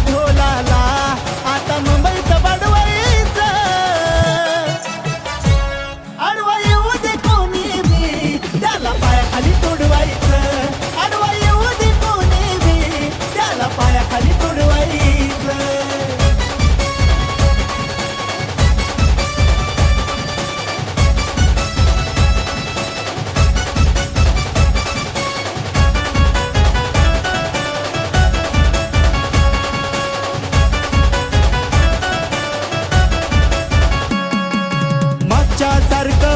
ढोला ला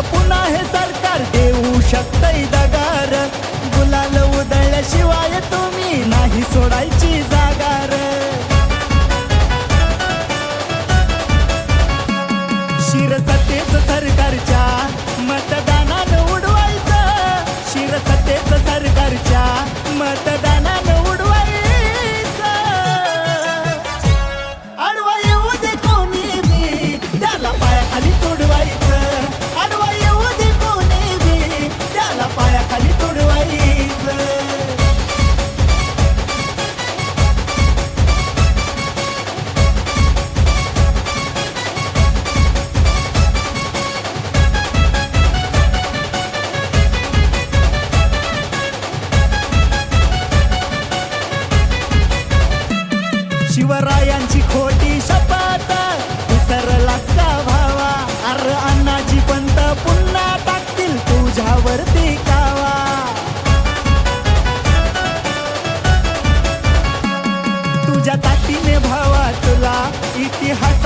पुन्हा हे सरकार देऊ शकत दगार. गुलाल उदळल्याशिवाय तू शिवरायांची खोटी शपथ. विसरलास का भावा? अर अण्णाची पंत पुन्हा टाकतील तुझ्यावरती कावा. तुझ्या ताटीने भावा तुला इतिहास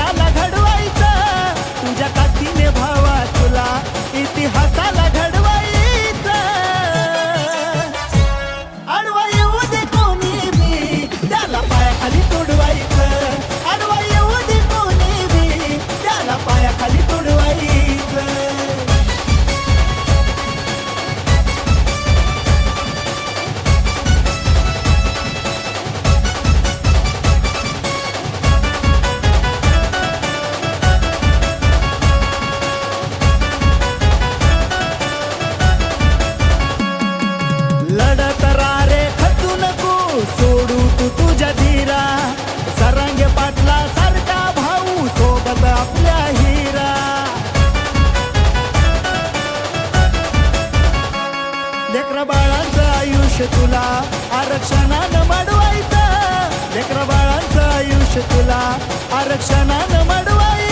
आरक्षणानं मडवायचं. लेकरबाळांचं आयुष्य तुला आरक्षणानं मडवायचं.